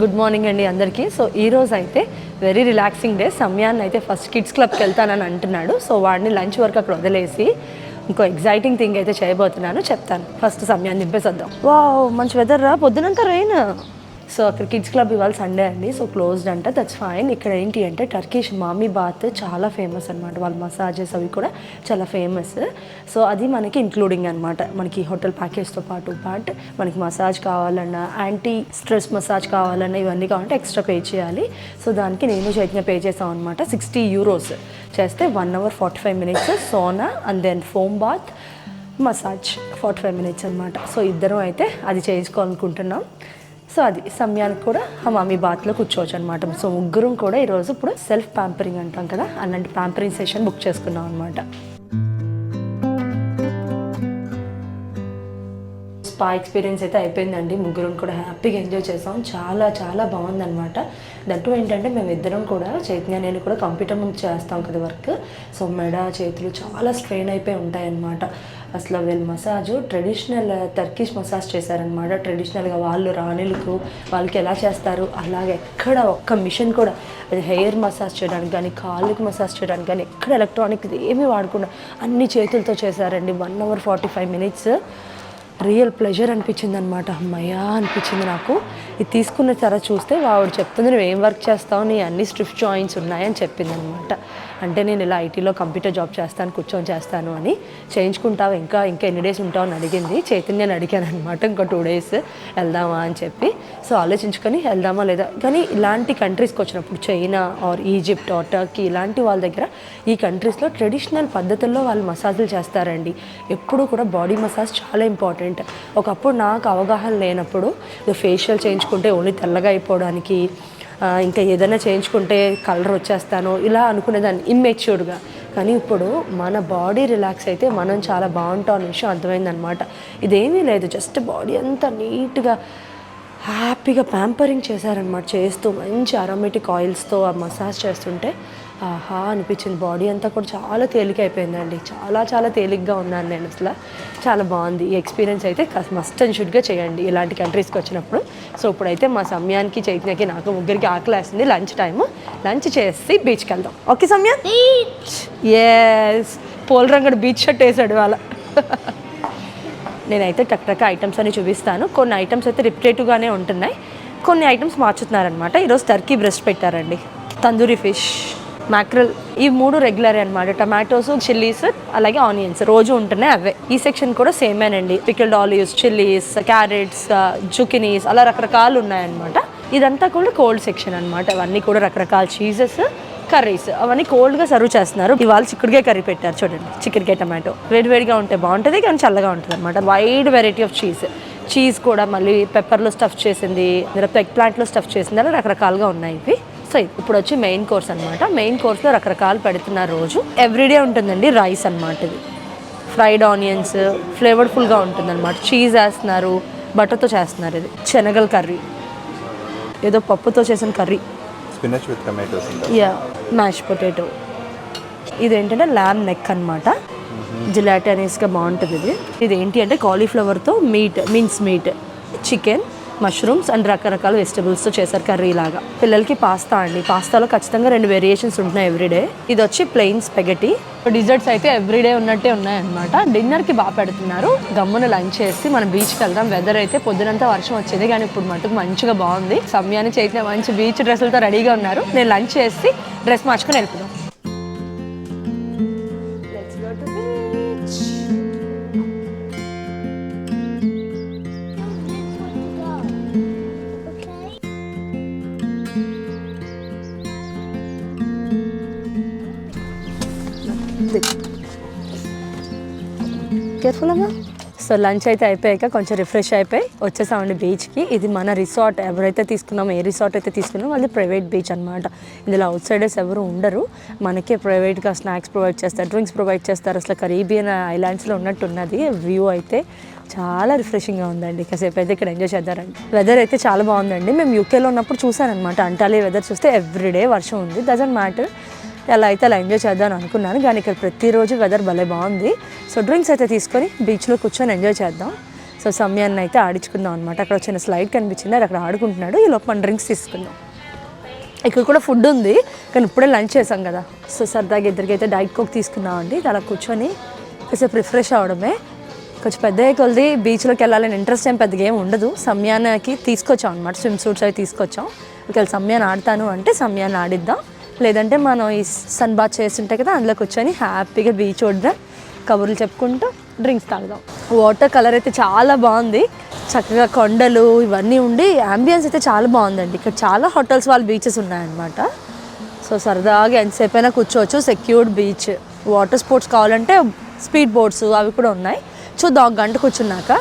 Good morning అండి అందరికీ. So ఈ రోజు అయితే వెరీ రిలాక్సింగ్ డే సమయాన్ని అయితే ఫస్ట్ కిడ్స్ క్లబ్కి వెళ్తానని అంటున్నాడు. సో వాడిని లంచ్ వరకు అక్కడ వదిలేసి ఇంకో ఎగ్జైటింగ్ థింగ్ అయితే చేయబోతున్నాను. చెప్తాను. ఫస్ట్ సమయాన్ని దింపేసొద్దాం వా మంచి వెదర్ రా. పొద్దునంతా రెయిన్ సో అక్కడ కిడ్స్ క్లబ్ ఇవాళ సండే అండి. సో క్లోజ్డ్ అంట. దట్స్ ఫైన్ ఇక్కడ ఏంటి అంటే టర్కిష్ మామీ బాత్ చాలా ఫేమస్ అనమాట వాళ్ళ మసాజెస్ అవి కూడా చాలా ఫేమస్ సో అది మనకి ఇంక్లూడింగ్ అనమాట మనకి హోటల్ ప్యాకేజ్తో పాటు పాటు మనకి మసాజ్ కావాలన్నా యాంటీ స్ట్రెస్ మసాజ్ కావాలన్నా ఇవన్నీ కావాలంటే ఎక్స్ట్రా పే చేయాలి. సో దానికి నేను చైతన్య పే చేసాం అనమాట సిక్స్టీ యూరోస్ చేస్తే one hour forty five minutes sauna and then foam bath massage forty five minutes అనమాట సో ఇద్దరం అయితే అది చేయించుకోవాలనుకుంటున్నాం. సో అది సమయానికి కూడా హమామి బాత్లో కూర్చోవచ్చు అనమాట సో ముగ్గురం కూడా ఈరోజు ఇప్పుడు సెల్ఫ్ ప్యాంపరింగ్ అంటాం కదా అలాంటి ప్యాంపరింగ్ సెషన్ బుక్ చేసుకున్నాం అనమాట స్పా ఎక్స్పీరియన్స్ అయితే అయిపోయిందండి. ముగ్గురం కూడా హ్యాపీగా ఎంజాయ్ చేసాం. చాలా చాలా బాగుందనమాట దట్టు ఏంటంటే మేము ఇద్దరం కూడా చైతన్య నేను కూడా కంప్యూటర్ ముందు చేస్తాం కదా వర్క్. సో మెడ చేతులు చాలా స్ట్రెయిన్ అయిపోయి ఉంటాయన్నమాట. అసలు వీళ్ళు మసాజ్ ట్రెడిషనల్ టర్కిష్ మసాజ్ చేశారనమాట ట్రెడిషనల్గా వాళ్ళు రాణిలకు వాళ్ళకి ఎలా చేస్తారు? అలాగే ఎక్కడ ఒక్క మిషన్ కూడా అది హెయిర్ మసాజ్ చేయడానికి కానీ కాళ్ళకి మసాజ్ చేయడానికి కానీ ఎక్కడ ఎలక్ట్రానిక్ ఏమీ వాడకుండా అన్ని చేతులతో చేశారండి. One hour forty five minutes. Real pleasure అనిపించింది అనమాట అమ్మయ్యా అనిపించింది నాకు. ఇది తీసుకున్న తర చూస్తే ఆవిడ చెప్తుంది నువ్వు ఏం వర్క్ చేస్తావు? నీ అన్ని స్ట్రిఫ్ట్ జాయింట్స్ ఉన్నాయని చెప్పింది అనమాట అంటే నేను ఇలా ఐటీలో కంప్యూటర్ జాబ్ చేస్తాను కూర్చొని చేస్తాను అని చేయించుకుంటావు. ఇంకా ఇంకా ఎన్ని డేస్ ఉంటావు? అని అడిగింది. చైతన్యని అడిగాను అనమాట ఇంకా టూ డేస్ వెళ్దామా? అని చెప్పి. సో ఆలోచించుకొని వెళ్దామా లేదా? కానీ ఇలాంటి కంట్రీస్కి వచ్చినప్పుడు China or Egypt or Turkey ఇలాంటి వాళ్ళ దగ్గర ఈ కంట్రీస్లో ట్రెడిషనల్ పద్ధతుల్లో వాళ్ళు మసాజులు చేస్తారండి. ఎప్పుడు కూడా బాడీ మసాజ్ చాలా ఇంపార్టెంట్. ఒకప్పుడు నాకు అవగాహన లేనప్పుడు ఫేషియల్ చేయించుకుంటే ఓన్లీ తెల్లగా అయిపోవడానికి ఇంకా ఏదైనా చేయించుకుంటే కలర్ వచ్చేస్తాను ఇలా అనుకునేదాన్ని ఇమ్మెచ్యూర్డ్గా కానీ ఇప్పుడు మన బాడీ రిలాక్స్ అయితే మనం చాలా బాగుంటాం అనే విషయం అర్థమైందనమాట ఇదేమీ లేదు జస్ట్ బాడీ అంతా నీట్గా హ్యాపీగా ప్యాంపరింగ్ చేశారనమాట చేస్తూ మంచి అరోమేటిక్ ఆయిల్స్తో ఆ మసాజ్ చేస్తుంటే ఆహా అనిపించింది. బాడీ అంతా కూడా చాలా తేలిక అయిపోయిందండి చాలా చాలా తేలిగ్గా ఉన్నాను నేను అసలు. చాలా బాగుంది. ఈ ఎక్స్పీరియన్స్ అయితే మస్ట్ అండ్ షుడ్గా చేయండి ఇలాంటి కంట్రీస్కి వచ్చినప్పుడు. సో ఇప్పుడైతే మా సమయానికి చైతన్యకి నాకు ముగ్గురికి ఆకలి వేస్తుంది లంచ్ టైము లంచ్ చేసి బీచ్కి వెళ్దాం. ఓకే సమయం? ఎస్ పోలరంగడు బీచ్ షర్ట్ వేసాడు వాళ్ళ నేనైతే టక్ టక్ ఐటమ్స్ అని చూపిస్తాను. కొన్ని ఐటమ్స్ అయితే రిపిటేటివ్గానే ఉంటున్నాయి. కొన్ని ఐటమ్స్ మార్చుతున్నారనమాట ఈరోజు టర్కీ బ్రెస్ట్ పెట్టారండి. తందూరి ఫిష్ మ్యాక్రల్ ఈ మూడు రెగ్యులర్ అనమాట టమాటోస్ చిల్లీస్ అలాగే ఆనియన్స్ రోజు ఉంటున్నాయి అవే. ఈ సెక్షన్ కూడా సేమేనండి pickled olives chillies carrots zucchinis అలా రకరకాలు ఉన్నాయన్నమాట. ఇదంతా కూడా కోల్డ్ సెక్షన్ అనమాట అవన్నీ కూడా రకరకాల చీజెస్ కర్రీస్ అవన్నీ కోల్డ్గా సర్వ్ చేస్తున్నారు. ఇవాళ చిక్కుడుకే కర్రీ పెట్టారు చూడండి. చికెన్కే టమాటో వేడివేడిగా ఉంటే బాగుంటుంది కానీ చల్లగా ఉంటుంది అనమాట wide variety of cheese cheese కూడా మళ్ళీ పెప్పర్లో స్టఫ్ చేసింది మిరప ఎగ్ ప్లాంట్లో స్టఫ్ చేసింది అలా రకరకాలుగా ఉన్నాయి ఇవి. సో ఇప్పుడు వచ్చి మెయిన్ కోర్స్ అనమాట మెయిన్ కోర్స్లో రకరకాలు పెడుతున్నారు రోజు ఎవ్రీడే ఉంటుందండి రైస్ అనమాట ఇది. ఫ్రైడ్ ఆనియన్స్ ఫ్లేవర్ఫుల్గా ఉంటుంది అనమాట చీజ్ వేస్తున్నారు బటర్తో చేస్తున్నారు ఇది. శనగల కర్రీ. ఏదో పప్పుతో చేసిన కర్రీ. స్పినచ్ విత్ టమాటోస్ ఉంటాయి యా మ్యాష్ పొటాటో ఇది ఏంటంటే ల్యామ్ నెక్ అనమాట జిలాటనీస్గా బాగుంటుంది ఇది. ఇది ఏంటి అంటే కాలీఫ్లవర్తో meat means meat chicken mushrooms and రకరకాల వెజిటబుల్స్తో చేశారు కర్రీ లాగా. పిల్లలకి పాస్తా అండి. పాస్తాలో ఖచ్చితంగా రెండు వేరియేషన్స్ ఉంటున్నాయి ఎవ్రీడే ఇది వచ్చి ప్లెయిన్ స్పెగటీ డిజర్ట్స్ అయితే ఎవ్రీడే ఉన్నట్టే ఉన్నాయన్నమాట. డిన్నర్కి బాగా పెడుతున్నారు. గమ్మున లంచ్ చేసి మనం బీచ్కి వెళ్దాం. వెదర్ అయితే పొద్దునంతా వర్షం వచ్చేది కానీ ఇప్పుడు మటుకు మంచిగా బాగుంది. సమయాన్ని చేసిన మంచి బీచ్ డ్రెస్సులతో రెడీగా ఉన్నారు. నేను లంచ్ చేసి డ్రెస్ మార్చుకొని వెళ్ళిపోదాం. చేసుకుందామా సో లంచ్ అయితే అయిపోయాక కొంచెం రిఫ్రెష్ అయిపోయి వచ్చేసామండి బీచ్కి. ఇది మన రిసార్ట్ ఎవరైతే తీసుకున్నామో ఏ రిసార్ట్ అయితే తీసుకున్నామో అది ప్రైవేట్ బీచ్ అనమాట ఇందులో అవుట్ సైడర్స్ ఎవరు ఉండరు. మనకే ప్రైవేట్గా స్నాక్స్ ప్రొవైడ్ చేస్తారు డ్రింక్స్ ప్రొవైడ్ చేస్తారు. అసలు కరీబియన్ ఐలాండ్స్లో ఉన్నట్టు ఉన్నది వ్యూ అయితే చాలా రిఫ్రెషింగ్గా ఉందండి. కాసేపు అయితే ఇక్కడ ఎంజాయ్ చేద్దారండి వెదర్ అయితే చాలా బాగుందండి. మేము యూకేలో ఉన్నప్పుడు చూసాను అనమాట అంటాలి వెదర్ చూస్తే ఎవ్రీడే వర్షం ఉంది. డజంట్ మ్యాటర్ ఎలా అయితే అలా ఎంజాయ్ చేద్దాం అనుకున్నాను. కానీ ఇక్కడ ప్రతిరోజు వెదర్ భలే బాగుంది. సో డ్రింక్స్ అయితే తీసుకొని బీచ్లో కూర్చొని ఎంజాయ్ చేద్దాం. సో సమయాన్ని అయితే ఆడించుకుందాం అనమాట అక్కడ చిన్న స్లైడ్ కనిపించింది. అది అక్కడ ఆడుకుంటున్నాడు. ఈ లోపల డ్రింక్స్ తీసుకుందాం. ఇక్కడ కూడా ఫుడ్ ఉంది. కానీ ఇప్పుడే లంచ్ చేసాం కదా. సో సరదాగా ఇద్దరికి అయితే డైట్ కోక్ తీసుకున్నామండి అలా కూర్చొని కాసేపు రిఫ్రెష్ అవడమే. కొంచెం పెద్ద కొలిది బీచ్లోకి వెళ్ళాలని ఇంట్రెస్ట్ ఏం పెద్దగా ఏమి ఉండదు. సమయానికి తీసుకొచ్చాం అనమాట స్విమ్ సూట్స్ అవి తీసుకొచ్చాం. ఒకవేళ సమయాన్ని ఆడతాను అంటే సమయాన్ని ఆడిద్దాం. లేదంటే మనం ఈ సన్ బాత్ చేస్తుంటే కదా అందులో కూర్చొని హ్యాపీగా బీచ్ వద్దాం కబుర్లు చెప్పుకుంటూ డ్రింక్స్ తాగుదాం. వాటర్ కలర్ అయితే చాలా బాగుంది. చక్కగా కొండలు ఇవన్నీ ఉండి అంబియన్స్ అయితే చాలా బాగుందండి. ఇక్కడ చాలా హోటల్స్ వాళ్ళ బీచెస్ ఉన్నాయన్నమాట. సో సరదాగా ఎంతసేపు అయినా కూర్చోవచ్చు. సెక్యూర్డ్ బీచ్ వాటర్ స్పోర్ట్స్ కావాలంటే స్పీడ్ బోట్స్ అవి కూడా ఉన్నాయి. చూద్దాం ఒక గంట కూర్చున్నాక.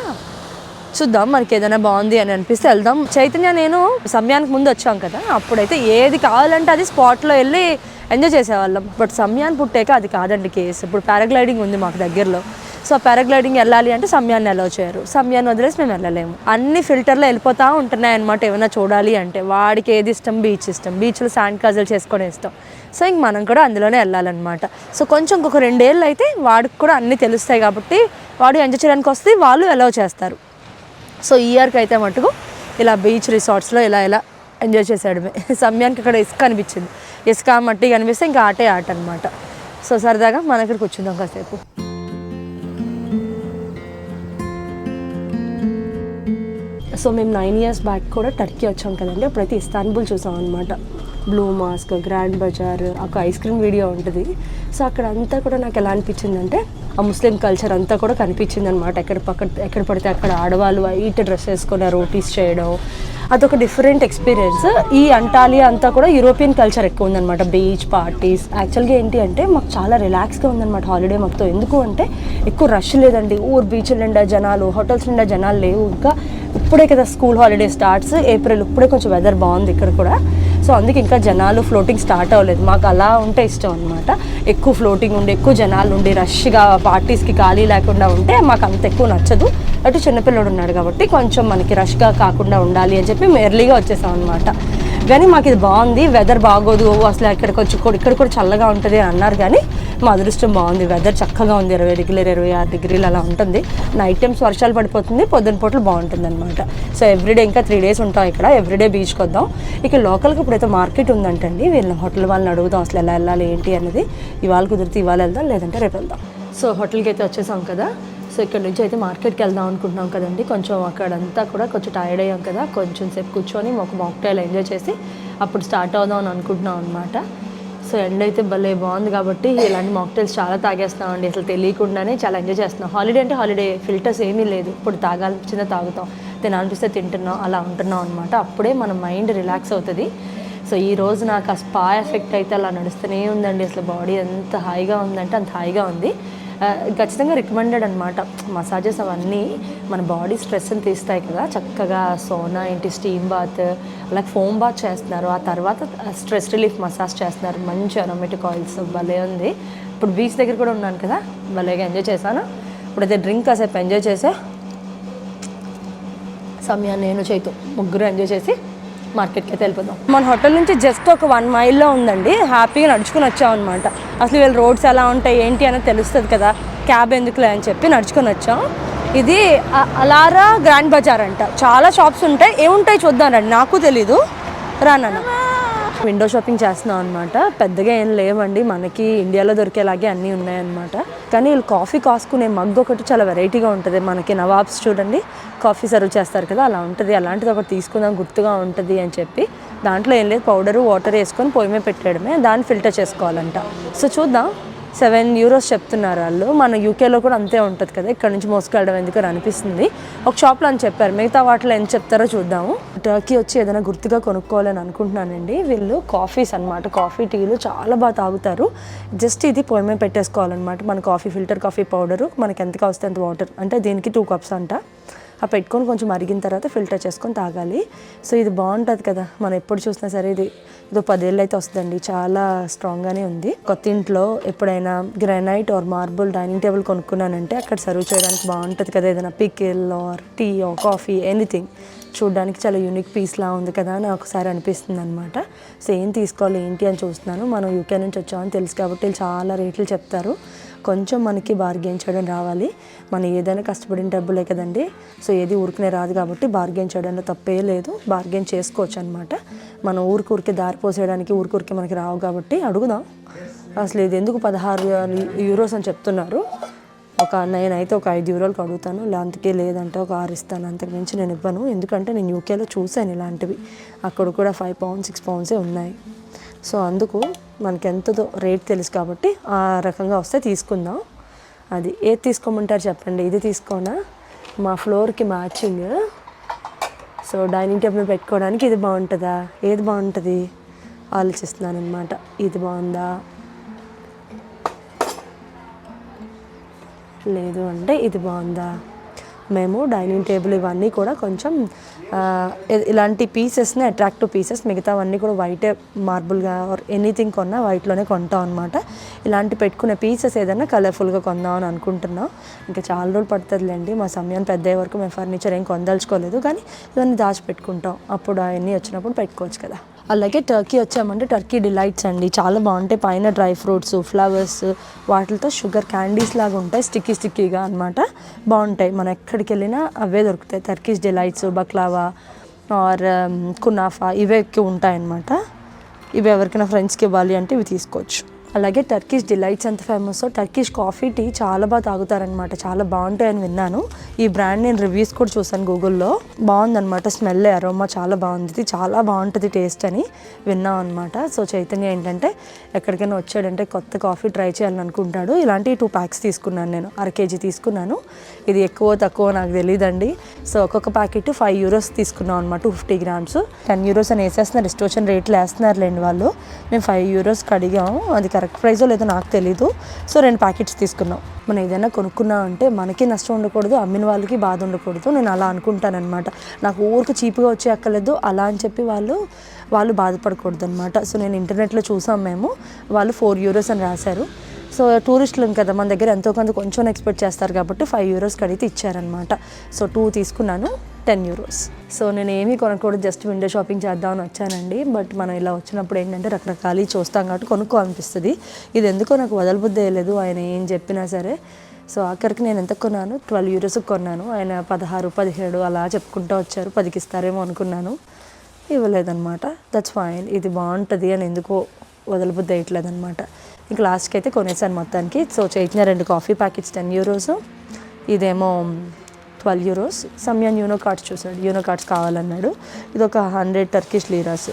చూద్దాం మనకి ఏదైనా బాగుంది అని అనిపిస్తే వెళ్దాం. చైతన్య నేను సమయానికి ముందు వచ్చాం కదా అప్పుడైతే ఏది కావాలంటే అది స్పాట్లో వెళ్ళి ఎంజాయ్ చేసేవాళ్ళం. బట్ సమయాన్ని పుట్టాక అది కాదండి కేసు ఇప్పుడు పారాగ్లైడింగ్ ఉంది మాకు దగ్గరలో. సో పారాగ్లైడింగ్ వెళ్ళాలి అంటే సమయాన్ని అలౌ చేయరు. సమయాన్ని వదిలేసి మేము వెళ్ళలేము. అన్ని ఫిల్టర్లో వెళ్ళిపోతూ ఉంటున్నాయి అనమాట ఏమైనా చూడాలి అంటే. వాడికి ఏది ఇష్టం? బీచ్ ఇష్టం. బీచ్లో శాండ్ కాజల్ చేసుకొని ఇష్టం. సో ఇంక మనం కూడా అందులోనే వెళ్ళాలన్నమాట. సో కొంచెం ఇంకొక రెండేళ్ళు అయితే వాడికి కూడా అన్నీ తెలుస్తాయి కాబట్టి వాడు ఎంజాయ్ చేయడానికి వస్తే వాళ్ళు అలౌ చేస్తారు. సో ఈ ఇయర్కి అయితే మటుకు ఇలా బీచ్ రిసార్ట్స్లో ఇలా ఇలా ఎంజాయ్ చేసాడమే సమయానికి అక్కడ ఇసుక అనిపించింది. ఇసుక మట్టి కనిపిస్తే ఇంకా ఆటే ఆట అనమాట సో సరదాగా మన దగ్గర కూర్చుందాం కాసేపు. సో మేము నైన్ ఇయర్స్ బ్యాక్ కూడా టర్కీ వచ్చాం కదండి. అప్పుడైతే ఇస్తాన్బుల్ చూసాం అనమాట బ్లూ మాస్క్ గ్రాండ్ బజార్ ఒక ఐస్ క్రీమ్ వీడియో ఉంటుంది. సో అక్కడ అంతా కూడా నాకు ఎలా అనిపించిందంటే ఆ ముస్లిం కల్చర్ అంతా కూడా కనిపించింది అనమాట ఎక్కడ పక్క ఎక్కడ పడితే అక్కడ ఆడవాళ్ళు వైట్ డ్రెస్ వేసుకొని రోటీస్ చేయడం. అదొక డిఫరెంట్ ఎక్స్పీరియన్స్ ఈ అంటాలియా అంతా కూడా యూరోపియన్ కల్చర్ ఎక్కువ ఉందన్నమాట. బీచ్ పార్టీస్ యాక్చువల్గా ఏంటి అంటే మాకు చాలా రిలాక్స్గా ఉందన్నమాట హాలిడే మాకుతో. ఎందుకు అంటే ఎక్కువ రష్ లేదండి. ఊరు బీచ్ల నిండా జనాలు హోటల్స్ నిండా జనాలు లేవు. ఇంకా ఇప్పుడే కదా స్కూల్ హాలిడే స్టార్ట్స్ ఏప్రిల్ ఇప్పుడే కొంచెం వెదర్ బాగుంది ఇక్కడ కూడా. సో అందుకే ఇంకా జనాలు ఫ్లోటింగ్ స్టార్ట్ అవ్వలేదు. మాకు అలా ఉంటే ఇష్టం అనమాట ఎక్కువ ఫ్లోటింగ్ ఉండి ఎక్కువ జనాలు ఉండి రష్గా పార్టీస్కి ఖాళీ లేకుండా ఉంటే మాకు అంత ఎక్కువ నచ్చదు. అటు చిన్నపిల్లడు ఉన్నాడు కాబట్టి కొంచెం మనకి రష్గా కాకుండా ఉండాలి అని చెప్పి మేము ఎర్లీగా వచ్చేసాం అనమాట కానీ మాకు ఇది బాగుంది వెదర్ బాగోదు అసలు ఇక్కడికి వచ్చి కూడా ఇక్కడ కూడా చల్లగా ఉంటుంది అని అన్నారు కానీ మా అదృష్టం బాగుంది. వెదర్ చక్కగా ఉంది ఇరవై డిగ్రీలు ఇరవై ఆరు డిగ్రీలు అలా ఉంటుంది. నైట్ టైమ్స్ వర్షాలు పడిపోతుంది పొద్దున పూటలు బాగుంటుంది అనమాట సో ఎవ్రీడే ఇంకా త్రీ డేస్ ఉంటాం ఇక్కడ ఎవ్రీడే బీచ్కి వద్దాం. ఇక్కడ లోకల్కి ఇప్పుడైతే మార్కెట్ ఉందంటండి వీళ్ళని హోటల్ వాళ్ళని అడుగుదాం అసలు ఎలా వెళ్ళాలి ఏంటి అనేది ఇవాళ కుదిరితే ఇవాళ వెళ్దాం లేదంటే రేపు వెళ్దాం. సో హోటల్కి అయితే వచ్చేసాం కదా. సో ఇక్కడ నుంచి అయితే మార్కెట్కి వెళ్దాం అనుకుంటున్నాం కదండి. కొంచెం అక్కడంతా కూడా కొంచెం టైర్డ్ అయ్యాం కదా. కొంచెం సేపు కూర్చొని ఒక మాక్టైల్ ఎంజాయ్ చేసి అప్పుడు స్టార్ట్ అవుదాం అని అనుకుంటున్నాం అనమాట సో ఎండ్ అయితే భలే బాగుంది కాబట్టి ఇలాంటి మాక్టైల్స్ చాలా తాగేస్తామండి అసలు తెలియకుండానే చాలా ఎంజాయ్ చేస్తున్నాం. హాలిడే అంటే హాలిడే ఫిల్టర్స్ ఏమీ లేదు. ఇప్పుడు తాగాల్సిన తాగుతాం. తినాలనిపిస్తే తింటున్నాం అలా ఉంటున్నాం అనమాట అప్పుడే మన మైండ్ రిలాక్స్ అవుతుంది. సో ఈ రోజు నాకు ఆ స్పా ఎఫెక్ట్ అయితే అలా నడుస్తూనే ఉందండి. అసలు బాడీ ఎంత హాయిగా ఉందంటే అంత హాయిగా ఉంది. ఖచ్చితంగా రికమెండెడ్ అనమాట మసాజెస్ అవన్నీ మన బాడీ స్ట్రెస్ని తీస్తాయి కదా. చక్కగా సోనా ఏంటి స్టీమ్ బాత్ అలాగే ఫోమ్ బాత్ చేస్తున్నారు. ఆ తర్వాత స్ట్రెస్ రిలీఫ్ మసాజ్ చేస్తున్నారు. మంచి అరోమేటిక్ ఆయిల్స్ భలే ఉంది. ఇప్పుడు బీచ్ దగ్గర కూడా ఉన్నాను కదా. భలేగా ఎంజాయ్ చేశాను. ఇప్పుడైతే డ్రింక్ కాసేపు ఎంజాయ్ చేసే సమయాన్ని నేను చేతు ముగ్గురు ఎంజాయ్ చేసి మార్కెట్కి అయితే వెళ్ళిపోదాం. మన హోటల్ నుంచి జస్ట్ ఒక వన్ మైల్లో ఉందండి. హ్యాపీగా నడుచుకుని వచ్చాం అనమాట అసలు వీళ్ళ రోడ్స్ ఎలా ఉంటాయి ఏంటి అనేది తెలుస్తుంది కదా. క్యాబ్ ఎందుకులే అని చెప్పి నడుచుకొని వచ్చాం. ఇది అలారా గ్రాండ్ బజార్ అంట. చాలా షాప్స్ ఉంటాయి. ఏముంటాయి చూద్దాం రండి. నాకు తెలీదు. రానన్నా విండో షాపింగ్ చేస్తున్నాం అనమాట పెద్దగా ఏం లేవండి. మనకి ఇండియాలో దొరికేలాగే అన్నీ ఉన్నాయన్నమాట. కానీ వీళ్ళు కాఫీ కాసుకునే మగ్ ఒకటి చాలా వెరైటీగా ఉంటుంది. మనకి నవాబ్స్ చూడండి. కాఫీ సర్వ్ చేస్తారు కదా అలా ఉంటుంది. అలాంటిది ఒకటి తీసుకుందాం గుర్తుగా ఉంటుంది అని చెప్పి. దాంట్లో ఏం లేదు పౌడరు వాటర్ వేసుకొని పొయ్యి మీద పెట్టడమే దాన్ని ఫిల్టర్ చేసుకోవాలంట. సో చూద్దాం. సెవెన్ యూరోస్ చెప్తున్నారు వాళ్ళు. మన యూకేలో కూడా అంతే ఉంటుంది కదా. ఇక్కడ నుంచి మోసుకెళ్ళడం ఎందుకు అనిపిస్తుంది. ఒక షాప్లో అని చెప్పారు. మిగతా వాటిలో ఎంత చెప్తారో చూద్దాము. టర్కీ వచ్చి ఏదైనా గుర్తుగా కొనుక్కోవాలని అనుకుంటున్నానండి. వీళ్ళు కాఫీస్ అన్నమాట. కాఫీ టీలు చాలా బాగా తాగుతారు. జస్ట్ ఇది పొయ్యి పెట్టేసుకోవాలన్నమాట. మన కాఫీ ఫిల్టర్ కాఫీ పౌడరు మనకి ఎంత కావస్తే అంత వాటర్ అంటే దీనికి టూ కప్స్ అంట. ఆ పెట్టుకొని కొంచెం మరిగిన తర్వాత ఫిల్టర్ చేసుకొని తాగాలి. సో ఇది బాగుంటుంది కదా. మనం ఎప్పుడు చూసినా సరే ఇది ఇదో పదేళ్ళు అయితే వస్తుందండి. చాలా స్ట్రాంగ్గానే ఉంది. కొత్త ఇంట్లో ఎప్పుడైనా granite or marble dining table కొనుక్కున్నానంటే అక్కడ సర్వ్ చేయడానికి బాగుంటుంది కదా. ఏదైనా pickle or tea or coffee anything చూడడానికి చాలా యూనిక్ పీస్లా ఉంది కదా అని ఒకసారి అనిపిస్తుంది అనమాట సో ఏం తీసుకోవాలి ఏంటి అని చూస్తున్నాను. మనం యూకే నుంచి వచ్చామని తెలుసు కాబట్టి వీళ్ళు చాలా రేట్లు చెప్తారు. కొంచెం మనకి బార్గెన్ చేయడం రావాలి. మనం ఏదైనా కష్టపడిన డబ్బులే కదండి. సో ఏది ఊరికనే రాదు కాబట్టి బార్గెన్ చేయడంలో తప్పే లేదు. బార్గెన్ చేసుకోవచ్చు అనమాట మనం ఊరికి ఊరికి దారి పోసేయడానికి ఊరికి మనకి రావు కాబట్టి అడుగుదాం. అసలు ఇది ఎందుకు పదహారు యూరోస్ అని చెప్తున్నారు? ఒక నేనైతే ఒక ఐదు యూరోలకు అడుగుతాను. లేదంతకే లేదంటే ఒక ఆరు ఇస్తాను. అంతకు మించి నేను ఇవ్వను. ఎందుకంటే నేను యూకేలో చూశాను ఇలాంటివి. అక్కడ కూడా ఫైవ్ పౌండ్స్ సిక్స్ పౌండ్సే ఉన్నాయి. సో అందుకు మనకి ఎంతదో రేట్ తెలుసు కాబట్టి ఆ రకంగా వస్తే తీసుకుందాం. అది ఏది తీసుకోమంటారు చెప్పండి? ఇది తీసుకోనా? మా ఫ్లోర్కి మ్యాచింగ్. సో డైనింగ్ టేబుల్ పెట్టుకోవడానికి ఇది బాగుంటుందా? ఏది బాగుంటుంది? ఆలోచిస్తున్నాను అనమాట ఇది బాగుందా? లేదు అంటే ఇది బాగుందా? మేము డైనింగ్ టేబుల్ ఇవన్నీ కూడా కొంచెం ఇలాంటి పీసెస్ని అట్రాక్టివ్ పీసెస్ మిగతావన్నీ కూడా వైటే మార్బుల్గా ఆర్ ఎనీథింగ్ కొన్నా వైట్లోనే కొంటాం అనమాట ఇలాంటి పెట్టుకునే పీసెస్ ఏదైనా కలర్ఫుల్గా కొందాం అని అనుకుంటున్నాం. ఇంకా చాలా రోజులు పడుతుందిలేండి మా సమయం పెద్ద వరకు మేము ఫర్నిచర్ ఏం కొందలుచుకోలేదు కానీ ఇవన్నీ దాచిపెట్టుకుంటాం. అప్పుడు అవన్నీ వచ్చినప్పుడు పెట్టుకోవచ్చు కదా. అలాగే టర్కీ వచ్చామంటే టర్కీ డిలైట్స్ అండి. చాలా బాగుంటాయి. పైన డ్రై ఫ్రూట్స్ ఫ్లవర్స్ వాటితో షుగర్ క్యాండీస్ లాగా ఉంటాయి. స్టిక్కీ స్టిక్కీగా అనమాట బాగుంటాయి. మనం ఎక్కడికి వెళ్ళినా అవే దొరుకుతాయి. Turkey's delights baklava or kunafa ఇవే ఎక్కువ ఉంటాయన్నమాట. ఇవి ఎవరికైనా ఫ్రెండ్స్కి ఇవ్వాలి అంటే ఇవి తీసుకోవచ్చు. అలాగే టర్కిష్ డిలైట్స్ ఎంత ఫేమస్ టర్కిష్ కాఫీ టీ చాలా బాగా తాగుతారనమాట చాలా బాగుంటాయని విన్నాను. ఈ బ్రాండ్ నేను రివ్యూస్ కూడా చూసాను గూగుల్లో బాగుందనమాట స్మెల్ అరోమా చాలా బాగుంది. ఇది చాలా బాగుంటుంది టేస్ట్ అని విన్నాం అనమాట సో చైతన్య ఏంటంటే ఎక్కడికైనా వచ్చాడంటే కొత్త కాఫీ ట్రై చేయాలని అనుకుంటాడు. ఇలాంటి టూ ప్యాక్స్ తీసుకున్నాను నేను. అర కేజీ తీసుకున్నాను. ఇది ఎక్కువ తక్కువ నాకు తెలియదండి సో ఒక్కొక్క ప్యాకెట్ ఫైవ్ యూరోస్ తీసుకున్నాం అనమాట two fifty grams ten euros అని వేసేస్తున్నారు. రిస్టోషన్ రేట్లు వేస్తున్నారులేండి వాళ్ళు. మేము ఫైవ్ యూరోస్కి అడిగాము అది కరెక్ట్ ప్రైజో లేదో నాకు తెలీదు. సో రెండు ప్యాకెట్స్ తీసుకున్నాం. మనం ఏదైనా కొనుక్కున్నాం అంటే మనకి నష్టం ఉండకూడదు అమ్మిన వాళ్ళకి బాధ ఉండకూడదు. నేను అలా అనుకుంటానమాట నాకు ఊరికి చీప్గా వచ్చే అక్కర్లేదు. అలా అని చెప్పి వాళ్ళు వాళ్ళు బాధపడకూడదు అనమాట సో నేను ఇంటర్నెట్లో చూసాం మేము. వాళ్ళు ఫోర్ యూరోస్ అని రాశారు. సో టూరిస్టులు కదా మన దగ్గర ఎంతో కొంత కొంచెం ఎక్స్పెక్ట్ చేస్తారు కాబట్టి ఫైవ్ యూరోస్ కడిగితే ఇచ్చారనమాట సో టూ తీసుకున్నాను. Ten euros. సో నేను ఏమీ కొనకూడదు జస్ట్ విండో షాపింగ్ చేద్దామని వచ్చానండి. బట్ మనం ఇలా వచ్చినప్పుడు ఏంటంటే రకరకాలు చూస్తాం కాబట్టి కొనుక్కోవాలనిపిస్తుంది. ఇది ఎందుకో నాకు వదలబుద్ధి వేయలేదు ఆయన ఏం చెప్పినా సరే. సో ఆఖరికి నేను ఎంత కొన్నాను? ట్వెల్వ్ యూరోస్కి కొన్నాను. ఆయన పదహారు పదిహేడు అలా చెప్పుకుంటూ వచ్చారు. పదికి ఇస్తారేమో అనుకున్నాను. ఇవ్వలేదన్నమాట. దట్స్ ఫైన్ ఇది బాగుంటుంది అని ఎందుకో వదలబుద్ధి వేయట్లేదన్నమాట ఇంక లాస్ట్కి అయితే కొనేసాను మొత్తానికి. సో చేసిన రెండు కాఫీ ప్యాకెట్స్ టెన్ యూరోస్. ఇదేమో ట్వెల్వ్ యూరోస్ సమ్యాన్ యూనో కార్డ్స్ చూసాడు యూనో కార్డ్స్ కావాలన్నాడు. ఇది ఒక హండ్రెడ్ టర్కిష్ లీరాస్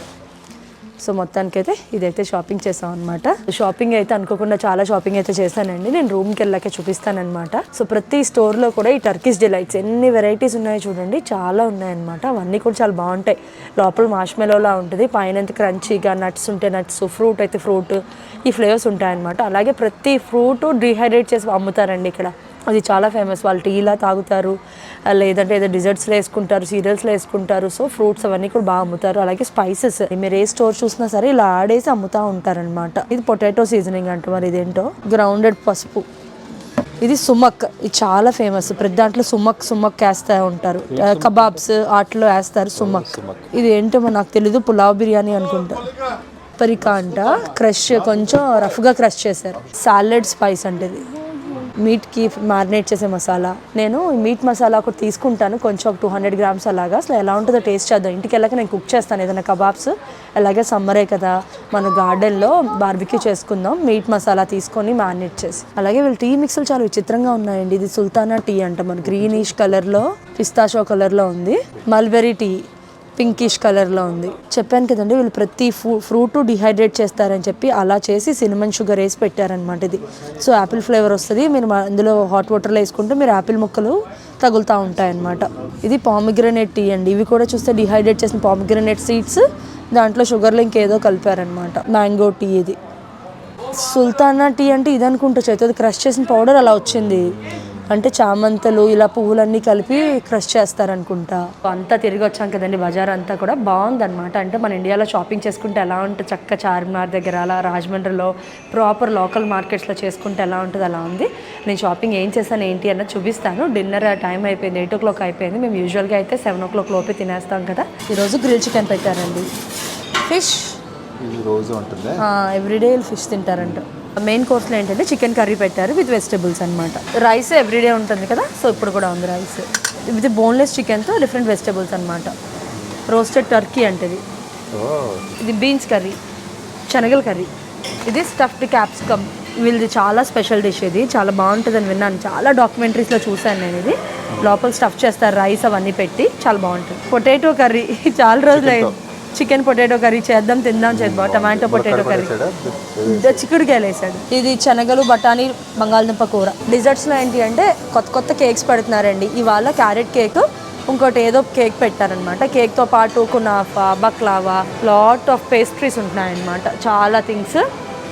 సో మొత్తానికైతే ఇదైతే షాపింగ్ చేసాం అనమాట షాపింగ్ అయితే అనుకోకుండా చాలా షాపింగ్ అయితే చేశానండి. నేను రూమ్కి వెళ్ళాక చూపిస్తానమాట సో ప్రతి స్టోర్లో కూడా ఈ టర్కిష్ డిలైట్స్ ఎన్ని వెరైటీస్ ఉన్నాయో చూడండి. చాలా ఉన్నాయన్నమాట. అవన్నీ కూడా చాలా బాగుంటాయి. లోపల మార్ష్మెలోలా ఉంటుంది. పైన క్రంచీగా నట్స్ ఉంటే నట్స్ ఫ్రూట్ అయితే ఫ్రూట్ ఈ ఫ్లేవర్స్ ఉంటాయన్నమాట. అలాగే ప్రతి ఫ్రూట్ డిహైడ్రేట్ చేసి అమ్ముతారండి ఇక్కడ. అది చాలా ఫేమస్ వాళ్ళు టీలా తాగుతారు లేదంటే ఏదో డిజర్ట్స్లో వేసుకుంటారు సీరియల్స్లో వేసుకుంటారు. సో ఫ్రూట్స్ అవన్నీ కూడా బాగా అమ్ముతారు. అలాగే స్పైసెస్ మీరు ఏ స్టోర్ చూసినా సరే ఇలా ఆడేసి అమ్ముతూ ఉంటారనమాట ఇది పొటాటో సీజనింగ్ అంట మరి ఇదేంటో. గ్రౌండెడ్ పసుపు. ఇది సుమక్. ఇది చాలా ఫేమస్ ప్రతి దాంట్లో సుమక్ సుమక్ వేస్తూ ఉంటారు. కబాబ్స్ వాటిలో వేస్తారు సుమక్. ఇది ఏంటో నాకు తెలీదు. పులావ్ బిర్యానీ అనుకుంటా. పరికా అంట. క్రష్ కొంచెం రఫ్గా క్రష్ చేశారు. సాలెడ్ స్పైస్ అంటే ఇది మీట్కి మ్యారినేట్ చేసే మసాలా. నేను మీట్ మసాలా ఒకటి తీసుకుంటాను. కొంచెం ఒక టూ హండ్రెడ్ గ్రామ్స్ అలాగా. అసలు ఎలా ఉంటుందో టేస్ట్ చేద్దాం. ఇంటికి వెళ్ళాక నేను కుక్ చేస్తాను. ఏదైనా కబాబ్స్ అలాగే సమ్మరే కదా. మన గార్డెన్లో బార్బిక్యూ చేసుకుందాం. మీట్ మసాలా తీసుకొని మ్యారినేట్ చేసి. అలాగే వీళ్ళు టీ మిక్స్లు చాలా విచిత్రంగా ఉన్నాయండి. ఇది సుల్తానా టీ అంట. మన గ్రీనిష్ కలర్లో పిస్తాషో కలర్లో ఉంది. మల్బెరీ టీ పింకిష్ కలర్లో ఉంది. చెప్పాను కదండి వీళ్ళు ప్రతి ఫ్రూ ఫ్రూట్ డిహైడ్రేట్ చేస్తారని చెప్పి అలా చేసి సినిమన్ షుగర్ వేసి పెట్టారనమాట ఇది. సో యాపిల్ ఫ్లేవర్ వస్తుంది. మీరు మా- అందులో హాట్ వాటర్లో వేసుకుంటే మీరు యాపిల్ ముక్కలు తగులుతూ ఉంటాయన్నమాట. ఇది పామిగ్రనేట్ టీ అండి. ఇవి కూడా చూస్తే డిహైడ్రేట్ చేసిన పామిగ్రనేట్ సీడ్స్ దాంట్లో షుగర్లో ఇంకేదో కలిపారనమాట మ్యాంగో టీ ఇది. సుల్తానా టీ అంటే ఇది అనుకుంటా చేతి క్రష్ చేసిన పౌడర్ అలా వచ్చింది. అంటే చామంతులు ఇలా పువ్వులన్నీ కలిపి క్రష్ చేస్తారనుకుంటా. అంతా తిరిగి వచ్చాం కదండి బజార్ అంతా కూడా బాగుందన్నమాట. అంటే మన ఇండియాలో షాపింగ్ చేసుకుంటే ఎలా ఉంటుంది? చక్క చార్మినార్ దగ్గర అలా రాజమండ్రిలో ప్రాపర్ లోకల్ మార్కెట్స్లో చేసుకుంటే ఎలా ఉంటుంది? అలా ఉంది. నేను షాపింగ్ ఏం చేశాను ఏంటి అన్నది చూపిస్తాను. డిన్నర్ టైం అయిపోయింది ఎయిట్ ఓ క్లాక్ అయిపోయింది. మేము యూజువల్గా అయితే సెవెన్ ఓ క్లాక్ లోపే తినేస్తాం కదా. ఈరోజు గ్రిల్ చికెన్ పెట్టారండి. ఫిష్ ఇది రోజు ఉంటుంది? ఎవ్రీడే ఫిష్ తింటారంట. మెయిన్ కోర్స్లో ఏంటంటే చికెన్ కర్రీ పెట్టారు విత్ వెజిటబుల్స్ అనమాట రైస్ ఎవ్రీడే ఉంటుంది కదా? సో ఇప్పుడు కూడా ఉంది రైస్. విత్ బోన్లెస్ చికెన్తో డిఫరెంట్ వెజిటబుల్స్ అనమాట రోస్టెడ్ టర్కీ అంటే ఇది బీన్స్ కర్రీ శనగల కర్రీ. ఇది స్టఫ్డ్ క్యాప్సికమ్. వీళ్ళది చాలా స్పెషల్ డిష్ ఇది. చాలా బాగుంటుందని విన్నాను. చాలా డాక్యుమెంటరీస్లో చూశాను నేను ఇది. లోపల స్టఫ్ చేస్తారు రైస్ అవన్నీ పెట్టి. చాలా బాగుంటుంది. Potato curry. చాలా రోజులు అయింది చికెన్ పొటాటో కర్రీ చేద్దాం తిందాం చేద్దాం టమాటో పొటాటో కర్రీ. చిక్కుడుకాయలు వేసాడు ఇది శనగలు బఠానీ బంగాళదుంప కూర. డిజర్ట్స్లో ఏంటి అంటే కొత్త కొత్త కేక్స్ పెడుతున్నారండి. ఇవాళ క్యారెట్ కేక్ ఇంకోటి ఏదో కేక్ పెట్టారనమాట. కేక్తో పాటు kunafa baklava lot of pastries ఉంటున్నాయన్నమాట. చాలా థింగ్స్.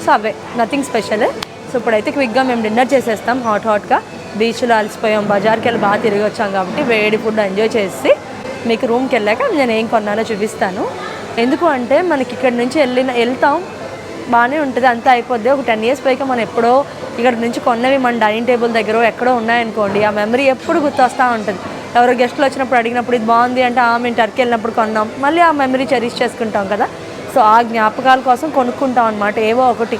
సో అవే నథింగ్ స్పెషల్. సో ఇప్పుడైతే క్విక్గా మేము డిన్నర్ చేసేస్తాం హాట్ హాట్గా. బీచ్లో అలసిపోయాం బజార్కి వెళ్ళి బాగా తిరిగి వచ్చాం కాబట్టి వేడి ఫుడ్ ఎంజాయ్ చేసి మీకు రూమ్కి వెళ్ళాక నేను ఏం కొన్నానో చూపిస్తాను. ఎందుకు అంటే మనకి ఇక్కడ నుంచి వెళ్ళిన వెళ్తాం బాగానే ఉంటుంది అంతా అయిపోద్ది. ఒక టెన్ ఇయర్స్ పైగా మనం ఎప్పుడో ఇక్కడ నుంచి కొన్నవి మన డైనింగ్ టేబుల్ దగ్గర ఎక్కడో ఉన్నాయనుకోండి ఆ మెమరీ ఎప్పుడు గుర్తొస్తూ ఉంటుంది. ఎవరో గెస్ట్లు వచ్చినప్పుడు అడిగినప్పుడు ఇది బాగుంది అంటే ఆ మేము టర్కీ వెళ్ళినప్పుడు కొన్నాం. మళ్ళీ ఆ మెమరీ చెరిష్ చేసుకుంటాం కదా. సో ఆ జ్ఞాపకాల కోసం కొనుక్కుంటాం అనమాట ఏవో ఒకటి.